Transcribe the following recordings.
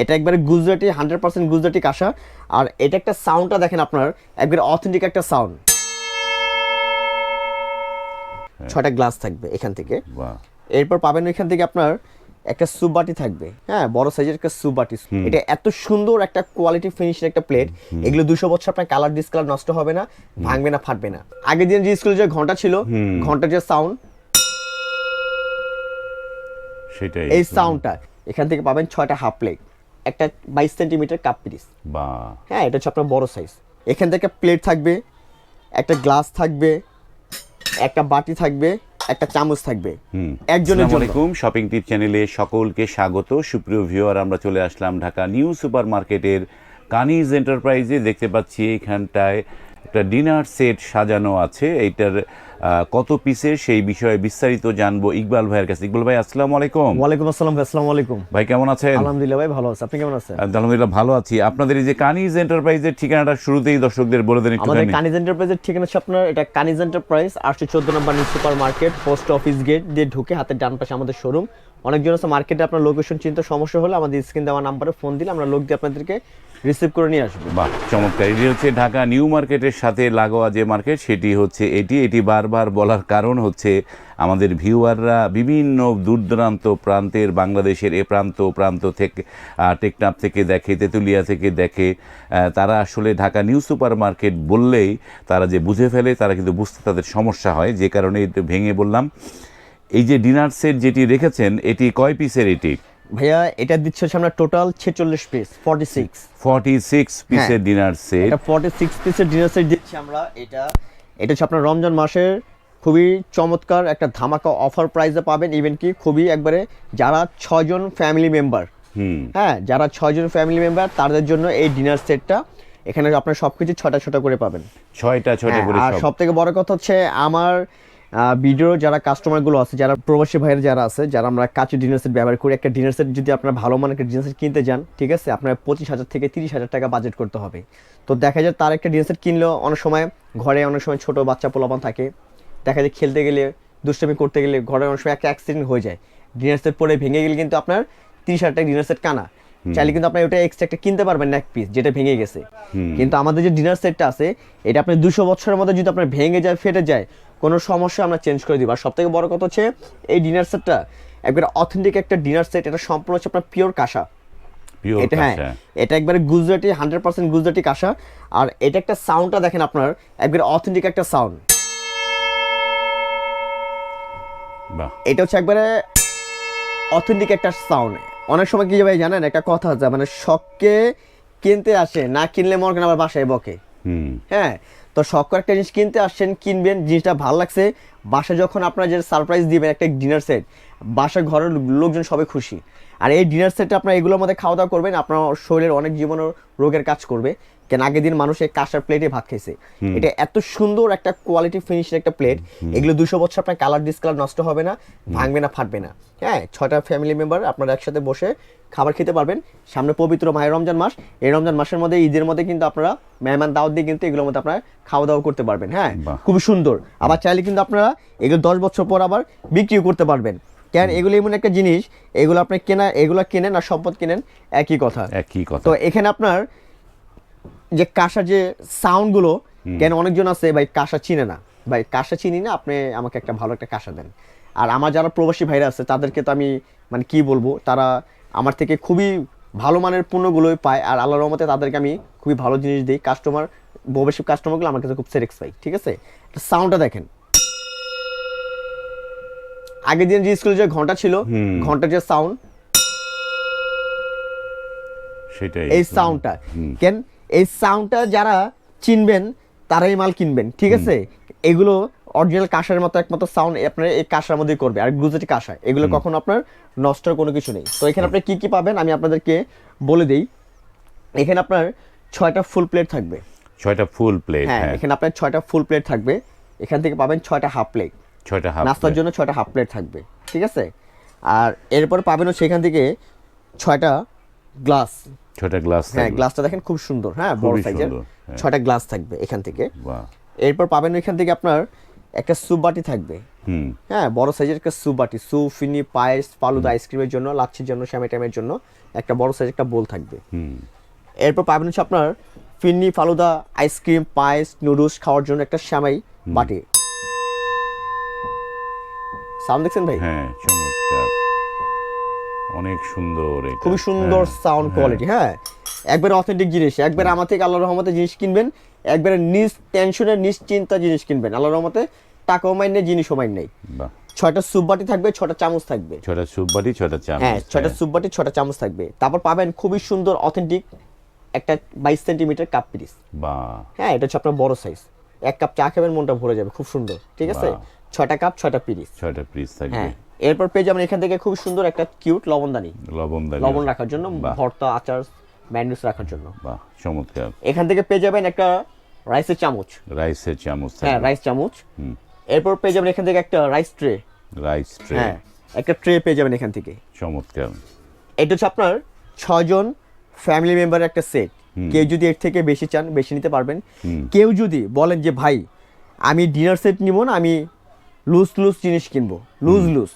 এটা একবারে Gujarati hundred percent Gujarati কাঁসা। আর এটা একটা সাউন্ডটা দেখেন আপনার একবারে অথেন্টিক একটা সাউন্ড ছয়টা গ্লাস থাকবে এখান থেকে। এরপর পাবেন ওইখান থেকে আপনার একটা সুপ বাটি থাকবে। হ্যাঁ বড় সাইজের একটা সুপ বাটি এটা এত সুন্দর একটা কোয়ালিটি ফিনিশের একটা প্লেট এগুলো দুশো বছর আপনার কালার ডিসকালার নষ্ট হবে না ভাঙবে না ফাটবে না। আগের দিন যে স্কুলে যে ঘণ্টা ছিল ঘণ্টার যে সাউন্ড সেটাই। এই সাউন্ডটা এখান থেকে পাবেন ছয়টা হাফ প্লেট একটা বাইশ সেন্টিমিটার কাপ পিস হ্যাঁ এটা হচ্ছে আপনার বড় সাইজ এখান থেকে প্লেট থাকবে একটা গ্লাস থাকবে একটা বাটি থাকবে একটা চামচ থাকবে। একজনের আসসালামু জন্য আলাইকুম শপিং টিপ চ্যানেলে সকলকে স্বাগত। সুপ্রিয় ভিউয়ার আমরা চলে আসলাম ঢাকা নিউ সুপার মার্কেটের কানিজ এন্টারপ্রাইজে দেখতে পাচ্ছি এখানটায় একটা ডিনার সেট সাজানো আছে। এইটার কত পিসের সেই বিষয়ে বিস্তারিত জানব ইকবাল ভাইয়ের কাছে। ইকবাল ভাই আসসালামু আলাইকুম। ওয়ালাইকুম আসসালাম ভাই আসসালামু আলাইকুম। ভাই কেমন আছেন? আলহামদুলিল্লাহ ভাই ভালো আছে। আপনি কেমন আছেন? আলহামদুলিল্লাহ ভালো আছি। আপনাদের এই যে কানিজ এন্টারপ্রাইজের ঠিকানাটা শুরুতেই দর্শকদের বলে দেন আমাদের কানিজ এন্টারপ্রাইজের ঠিকানা হচ্ছে আপনার এটা কানিজ এন্টারপ্রাইজ আটশো চোদ্দ number new super market post office gate দিয়ে ঢুকে হাতের ডান পাশে আমাদের শোরুম অনেকজন আছে মার্কেটে আপনার লোকেশন চিন্তা সমস্যা হলে আমাদের স্ক্রিন দেওয়া নাম্বারে ফোন দিলে আমরা লোক দিয়ে আপনাদেরকে রিসিভ করে নিয়ে আসব। বাহ চমৎকার। এটি হচ্ছে ঢাকা নিউ মার্কেটের সাথে লাগোয়া যে মার্কেট সেটি হচ্ছে এটি। এটি বারবার বলার কারণ হচ্ছে আমাদের ভিউয়াররা বিভিন্ন দূর দূরান্ত প্রান্তের বাংলাদেশের এ প্রান্ত প্রান্ত থেকে আহ, টেকনাফ থেকে দেখে তেঁতুলিয়া থেকে দেখে তারা আসলে ঢাকা নিউ সুপার মার্কেট বললেই তারা যে বুঝে ফেলে তারা কিন্তু বুঝতে তাদের সমস্যা হয়। যে কারণে ভেঙে বললাম। এই যে ডিনার সেট যেটি রেখেছেন এটি কয় পিসের এটি? ভাইয়া এটা দিচ্ছে হচ্ছে আমরা টোটাল ছেচল্লিশ piece forty six forty six পিসের ডিনার সেট এটা ফর্টি সিক্স পিসের ডিনার সেট দিচ্ছি আমরা। এটা এটা হচ্ছে আপনার রমজান মাসের খুবই চমৎকার একটা ধামাকা অফার প্রাইসে পাবেন। ইভেন কি খুবই একবারে যারা ছয়জন ফ্যামিলি মেম্বার হুম। হ্যাঁ যারা ছয়জন ফ্যামিলি মেম্বার তাদের জন্য এই ডিনার সেটটা এখানে আপনার সবকিছু ছটা ছটা করে পাবেন। ছয়টা করে হ্যাঁ, আর সব। সব থেকে বড় কথা হচ্ছে আমার ভিডিও যারা কাস্টমারগুলো আছে, যারা প্রবাসী ভাইয়ের যারা আছে, যারা আমরা কাঁচি ডিনার সেট ব্যবহার করি, একটা ডিনার সেট যদি আপনারা ভালো মানের একটা ডিনার সেট কিনতে যান, ঠিক আছে, আপনার পঁচিশ হাজার থেকে তিরিশ হাজার টাকা বাজেট করতে হবে। তো দেখা যায় তার একটা ডিনার সেট কিনলেও অনেক সময় ঘরে অনেক সময় ছোটো বাচ্চা পোলাপান থাকে, দেখা যায় খেলতে গেলে, দুষ্টামি করতে গেলে ঘরে অনেক সময় একটা অ্যাক্সিডেন্ট হয়ে যায়। ডিনার সেট পরে ভেঙে গেলে কিন্তু আপনার তিরিশ হাজার টাকা ডিনার সেট কানা। চাইলে কিন্তু আপনি ওটা এক্সট্রা একটা কিনতে পারবেন এক পিস যেটা ভেঙে গেছে। কিন্তু আমাদের যে ডিনার সেটটা আছে এটা আপনি দুশো বছরের মধ্যে যদি আপনার ভেঙে যায় ফেটে যায় কোনো সমস্যা আমরা চেঞ্জ করে দিব। আর সব থেকে বড় কথা হচ্ছে এই ডিনার সেটটা একবারে অথেন্টিক একটা ডিনার সেট এটা সম্পূর্ণ হচ্ছে আপনার পিওর কাঁসা। পিওর এটা হ্যাঁ এটা একবারে গুজরাটি হান্ড্রেড পার্সেন্ট গুজরাটি কাঁসা। আর এটা একটা সাউন্ডটা দেখেন আপনার একবারে অথেন্টিক একটা সাউন্ড বাহ। এটা হচ্ছে একবারে অথেন্টিক একটা সাউন্ড অনেক সময় কি ভাই জানেন একটা কথা আছে মানে শখকে কিনতে আসে না কিনলে মন কেন আবার বাসায় বকে। হ্যাঁ তো শখ করে একটা জিনিস কিনতে আসছেন কিনবেন জিনিসটা ভালো লাগছে বাসায় যখন আপনার যে সারপ্রাইজ দিবেন একটা ডিনার সেট বাসায় ঘরের লোকজন সবাই খুশি। আর এই ডিনার সেটটা আপনার এগুলোর মধ্যে খাওয়া দাওয়া করবেন আপনার শরীরের অনেক জীবন রোগের কাজ করবে। কেন আগের দিন মানুষ এই কাঁসার প্লেটে ভাত খেয়েছে এটা এত সুন্দর একটা কোয়ালিটি ফিনিশের একটা প্লেট এগুলো দুশো বছর আপনার কালার ডিসকালার নষ্ট হবে না ভাঙবে না ফাটবে না। হ্যাঁ ছয়টা ফ্যামিলি মেম্বার আপনারা একসাথে বসে খাবার খেতে পারবেন। সামনে পবিত্র মায়ের রমজান মাস। এই রমজান মাসের মধ্যে ঈদের মধ্যে কিন্তু আপনারা মেহমান দাওয়াত দিয়ে কিন্তু এগুলোর মধ্যে আপনারা খাওয়া দাওয়া করতে পারবেন। হ্যাঁ। খুবই সুন্দর। আবার চাইলে কিন্তু আপনারা এগুলো দশ বছর পর আবার বিক্রিও করতে পারবেন। কেন? এগুলো এমন একটা জিনিস এগুলো আপনি কেনা এগুলো কেনেন আর সম্পদ কেনেন একই কথা। একই কথা। তো এখানে আপনার যে কাঁসার যে সাউন্ডগুলো কেন অনেকজন আছে ভাই কাঁসা চিনে না। ভাই কাঁসা চিনি না আপনি আমাকে একটা ভালো একটা কাঁসা দেন। আর আমার যারা প্রবাসী ভাইরা আছে তাদেরকে তো আমি মানে কি বলব তারা আমার থেকে খুবই ভালো মানের পণ্যগুলোই পায় আর আল্লাহর রহমতে তাদেরকে আমি খুবই ভালো জিনিস দিই। কাস্টমার প্রবাসী কাস্টমারগুলো আমার কাছে খুব স্যাটিসফাই ঠিক আছে? সাউন্ডটা দেখেন। আগের দিন যে স্কুলে যে ঘণ্টা ছিল ঘণ্টার যে সাউন্ড সেটাই। এই সাউন্ডটা কেন? এই সাউন্ডটা যারা চিনবেন তারাই মাল কিনবেন ঠিক আছে? এগুলো অরিজিনাল কাঁসার মতো একমাত্র সাউন্ড আপনার এই কাঁসার মধ্যেই করবে। আর গুজরাটি কাঁসা এগুলো কখনো আপনার নষ্টর কোনো কিছু নেই। তো এখানে আপনি কি কি পাবেন আমি আপনাদেরকে বলে দিই। এখানে আপনার ছয়টা ফুল প্লেট থাকবে। ছয়টা ফুল প্লেট হ্যাঁ হ্যাঁ। এখানে আপনার ছয়টা ফুল প্লেট থাকবে। এখান থেকে পাবেন ছয়টা হাফ প্লেট ছয়টা হাফ নাস্তার জন্য ছয়টা হাফ প্লেট থাকবে ঠিক আছে? আর এরপর পাবেন এখান থেকে ছয়টা গ্লাস ছয়টা গ্লাস হ্যাঁ গ্লাসটা দেখেন খুব সুন্দর হ্যাঁ বড় সাইজের হ্যাঁ। ছয়টা গ্লাস থাকবে এখান থেকে। এরপর পাবেন এখান থেকে আপনার একটা স্যুপ বাটি থাকবে। হুম। হ্যাঁ বড় সাইজের একটা স্যুপ বাটি। স্যুপ ফিনি পায়েস ফালুদা আইসক্রিমের জন্য লাচ্ছির জন্য শ্যামে টাইমের জন্য একটা বড় সাইজের একটা বোল থাকবে। এরপর পাবেন হচ্ছে আপনার firni falooda ice cream payesh noodles খাওয়ার জন্য একটা শ্যামাই বাটি। সাউন্ড দেখছেন ভাই? হ্যাঁ চমৎকার। অনেক সুন্দর এটা। খুবই সুন্দর হ্যাঁ, সাউন্ড কোয়ালিটি হ্যাঁ। একবারে অথেন্টিক জিনিস একবারে আমার থেকে আল্লাহ রহমতে জিনিস কিনবেন একবারে নিজ টেনশনে নিশ্চিন্তা জিনিস কিনবেন। আল্লাহ রহমতে টাকাও মাইন নেই জিনিসও মাইন নেই। বাহ। ছয়টা স্যুপ বাটি থাকবে ছটা চামচ থাকবে। ছটা স্যুপ বাটি ছটা চামচ হ্যাঁ ছয়টা স্যুপ বাটি ছটা চামচ থাকবে। তারপর পাবেন খুবই সুন্দর অথেন্টিক একটা বাইশ সেন্টিমিটার কাপ বাহ। হ্যাঁ এটা হচ্ছে আপনার বড় সাইজ এক কাপ চা খাবেন মনটা ভরে যাবে খুব সুন্দর। ঠিক আছে? ছয়টা কাপ ছটা পিরিস ছটা পিস থাকবে। হ্যাঁ এরপর পেয়ে যাবেন এখান থেকে খুব সুন্দর একটা কিউট লবণদানি। লবণ দানি লবণ রাখার জন্য। ভর্তা আচার ম্যান্ডুস রাখার জন্য। বাহ চমৎকার। এখান থেকে পেয়ে যাবেন একটা রাইসের চামচ। রাইসের চামচ হ্যাঁ রাইস চামচ। এরপর পেয়ে যাবেন এখান থেকে একটা রাইস ট্রে রাইস ট্রে হ্যাঁ একটা ট্রে পেয়ে যাবেন এখান থেকে। চমৎকার। এটা হচ্ছে আপনার ছয়জন ফ্যামিলি মেম্বার একটা সেট কেউ যদি এর থেকে বেশি চান বেশি নিতে পারবেন। কেউ যদি বলেন যে ভাই আমি ডিনার সেট নিব না আমি লুজ লুজ জিনিস কিনবো লুজ লুজ।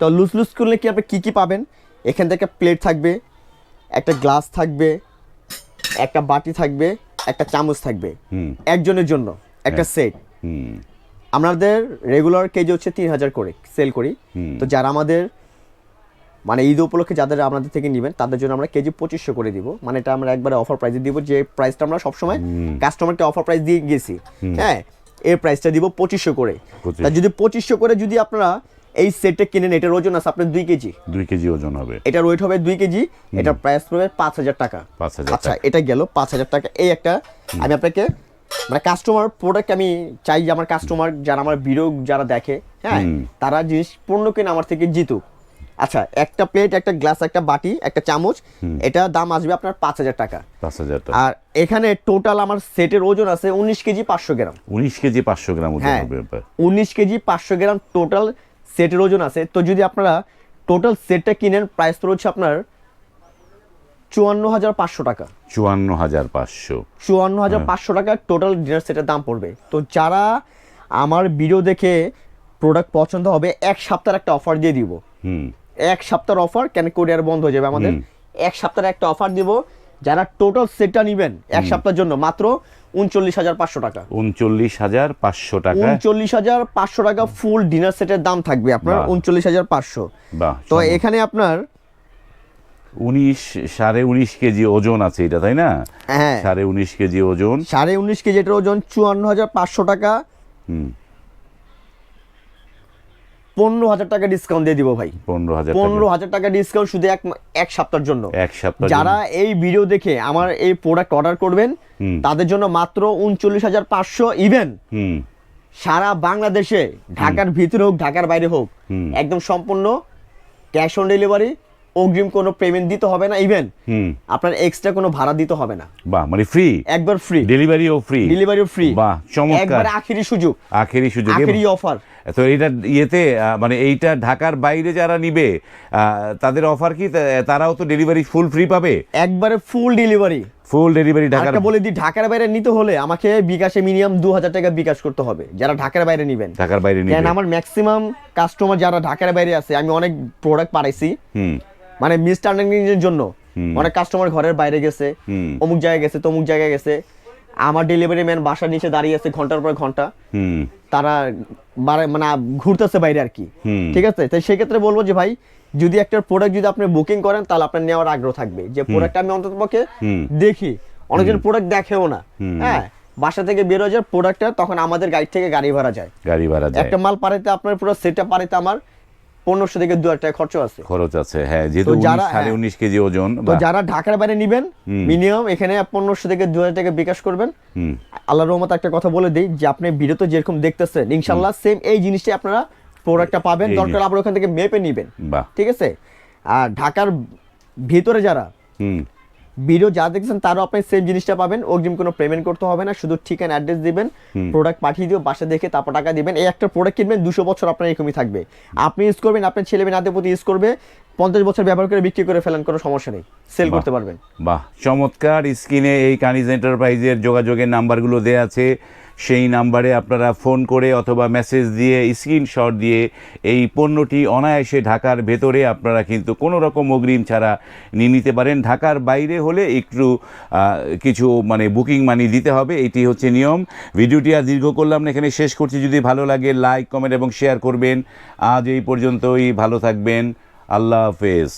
তো লুজ লুজ করলে কি আপনি কী কী পাবেন? এখান থেকে প্লেট থাকবে একটা গ্লাস থাকবে একটা বাটি থাকবে একটা চামচ থাকবে। একজনের জন্য একটা সেট হুম। আমাদের রেগুলার কেজি হচ্ছে তিন হাজার করে সেল করি। তো যারা আমাদের মানে ঈদ উপলক্ষে যাদের আমাদের থেকে নেবেন তাদের জন্য আমরা কেজি পঁচিশশো করে দিব। মানে এটা আমরা একবারে অফার প্রাইসে দিব যে প্রাইসটা আমরা সবসময় কাস্টমারকে অফার প্রাইস দিয়ে গেছি। হ্যাঁ? এর প্রাইসটা দিব পঁচিশশো করে। তা যদি পঁচিশশো করে যদি আপনারা এই সেটটা কিনেন এটার ওজন আছে আপনার দুই কেজি। দুই কেজি ওজন হবে। এটার ওয়েট হবে দুই কেজি এটার প্রাইস পড়বে পাঁচ হাজার টাকা। পাঁচ হাজার আচ্ছা এটা গেল পাঁচ হাজার টাকা। এই একটা আমি আপনাকে মানে কাস্টমার প্রোডাক্ট আমি চাই যে আমার কাস্টমার যারা আমার ভিডিও যারা দেখে হ্যাঁ তারা জিনিস পণ্য কিনে আমার থেকে জিতুক। আচ্ছা একটা প্লেট একটা গ্লাস একটা বাটি একটা চামচ এটা দাম আসবে আপনার পাঁচ হাজার টাকা। পাঁচ হাজার টাকা। আর এখানে টোটাল আমার সেটের ওজন আছে উনিশ কেজি পাঁচশো গ্রাম। উনিশ কেজি পাঁচশো গ্রাম ওজন হ্যাঁ উনিশ কেজি পাঁচশো গ্রাম টোটাল সেটের ওজন আছে। তো যদি আপনারা টোটাল সেটটা কিনেন প্রাইস তো হচ্ছে আপনার চুয়ান্ন হাজার পাঁচশো টাকা। চুয়ান্ন হাজার পাঁচশো। চুয়ান্ন হাজার পাঁচশো টাকা টোটাল ডিনার সেটের দাম পড়বে। তো যারা আমার ভিডিও দেখে প্রোডাক্ট পছন্দ হবে এক সপ্তাহের একটা অফার দিয়ে দিব। এক সপ্তাহের অফার কেন কোরিয়ার বন্ধ হয়ে যাবে আমাদের? এক সপ্তাহের একটা অফার দিব যারা টোটাল সেটটা নেবেন এক সপ্তাহের জন্য মাত্র উনচল্লিশ হাজার পাঁচশো টাকা। উনচল্লিশ হাজার পাঁচশো টাকা? উনচল্লিশ হাজার পাঁচশো টাকা ফুল ডিনার সেটের দাম থাকবে আপনার। উনচল্লিশ হাজার পাঁচশো। তো এখানে আপনার উনিশ সাড়ে উনিশ কেজি ওজন আছে এটা তাই না? হ্যাঁ। সাড়ে উনিশ কেজি ওজন। সাড়ে উনিশ কেজি এটার ওজন চুয়ান্ন হাজার পাঁচশো টাকা। হুম। পনেরো হাজার টাকা ডিসকাউন্ট দিয়ে দিব ভাই। পনেরো হাজার পনেরো হাজার টাকা ডিসকাউন্ট শুধু এক এক সপ্তাহের জন্য। এক সপ্তাহ যারা এই ভিডিও দেখে আমার এই প্রোডাক্ট অর্ডার করবেন তাদের জন্য মাত্র উনচল্লিশ হাজার পাঁচশো ইভেন সারা বাংলাদেশে ঢাকার ভিতরে হোক ঢাকার বাইরে হোক একদম সম্পূর্ণ ক্যাশ অন ডেলিভারি অগ্রিম কোনো পেমেন্ট দিতে হবে না ইভেন আপনার এক্সট্রা কোনো ভাড়া দিতে হবে না। বাহ মানে ফ্রি একবার ফ্রি ডেলিভারিও ফ্রি ডেলিভারিও ফ্রি বাহ চমৎকার। একবার আখেরি সুযোগ। আখেরি সুযোগ আখেরি অফার তো এটা ইয়েতে মানে এইটা ঢাকার বাইরে যারা নিবে তাদের অফার কি? তারাও তো ডেলিভারি ফুল ফ্রি পাবে? একবারে ফুল ডেলিভারি ফুল ডেলিভারি ঢাকার ঢাকা বলে দিই ঢাকার বাইরে নিতে হলে আমাকে বিকাশে মিনিমাম দু হাজার টাকা বিকাশ করতে হবে যারা ঢাকার বাইরে নেবেন। ঢাকার বাইরে কেন নিবে আমার ম্যাক্সিমাম কাস্টমার যারা ঢাকার বাইরে আছে আমি অনেক প্রোডাক্ট পাঠাইছি হুম। মানে মিসআন্ডারস্ট্যান্ডিং এর জন্য। অনেক কাস্টমার ঘরের বাইরে গেছে। অমুক জায়গায় গেছে তমুক জায়গায় গেছে। আমার ডেলিভারি ম্যান বাসার নিচে দাঁড়িয়ে আছে ঘণ্টার পর ঘণ্টা। তারা মানে ঘুরতেছে বাইরে আর কি। ঠিক আছে? তাই সেক্ষেত্রে বলব যে ভাই যদি একটা প্রোডাক্ট যদি আপনি বুকিং করেন তাহলে আপনার নেওয়ার আগ্রহ থাকবে। যে প্রোডাক্টটা আমি অন্তত পক্ষে দেখি। অনেকজন প্রোডাক্ট দেখেও না। হ্যাঁ? বাসা থেকে বের হয়ে যায় প্রোডাক্টটা তখন আমাদের গাড়ি থেকে গাড়ি ভাড়া যায়। গাড়ি ভাড়া যায়। একটা মাল পাড়াইতে আপনার পুরো সেটটা পাড়াইতে আমার পনেরোশো থেকে দু হাজার টাকা খরচ আছে। খরচ আছে হ্যাঁ যেহেতু যারা- সাড়ে হ্যাঁ। উনিশ কেজি ওজন তো যারা ঢাকার বাইরে নিবেন মিনিমাম এখানে পনেরোশো থেকে দু হাজার টাকা বিকাশ করবেন। আল্লাহ রহমত একটা কথা বলে দিই যে আপনি ভিডিওতে যেরকম দেখতেছেন ইনশাল্লাহ সেম এই জিনিসটাই আপনারা প্রোডাক্টটা পাবেন। দরকার আবার ওখান থেকে মেপে নিবেন। ঠিক আছে? আর ঢাকার ভিতরে যারা ভিডিও যা দেখছেন তারও আপনি সেম জিনিসটা পাবেন। অগ্রিম কোনো পেমেন্ট করতে হবে না শুধু ঠিকানা অ্যাড্রেস দিবেন প্রোডাক্ট পাঠিয়ে দিও বাসা দেখে তারপর টাকা দিবেন। এই একটা প্রোডাক্ট কিনবেন দুশো বছর আপনার এরকমই থাকবে। আপনি ইউজ করবেন আপনার ছেলে মেয়ে নাতে প্রতি ইউজ করবে পঞ্চাশ বছর ব্যবহার করে বিক্রি করে ফেলেন কোনো সমস্যা নেই। সেল করতে পারবেন। বাহ চমৎকার। স্ক্রিনে এই কানিজ এন্টারপ্রাইজের যোগাযোগের নাম্বারগুলো দেওয়া আছে। সেই নাম্বারে আপনারা ফোন করে অথবা মেসেজ দিয়ে, স্ক্রিনশট দিয়ে এই পণ্যটি অনায়াসে ঢাকার ভেতরে আপনারা কিন্তু কোনো রকম অগ্রিম ছাড়া নিয়ে নিতে পারেন। ঢাকার বাইরে হলে একটু কিছু মানে বুকিং মানি দিতে হবে, এটি হচ্ছে নিয়ম। ভিডিওটি আর দীর্ঘ করলাম না, এখানে শেষ করছি। যদি ভালো লাগে, লাইক, কমেন্ট এবং শেয়ার করবেন। আজ এই পর্যন্তই, ভালো থাকবেন। আল্লাহ হাফেজ।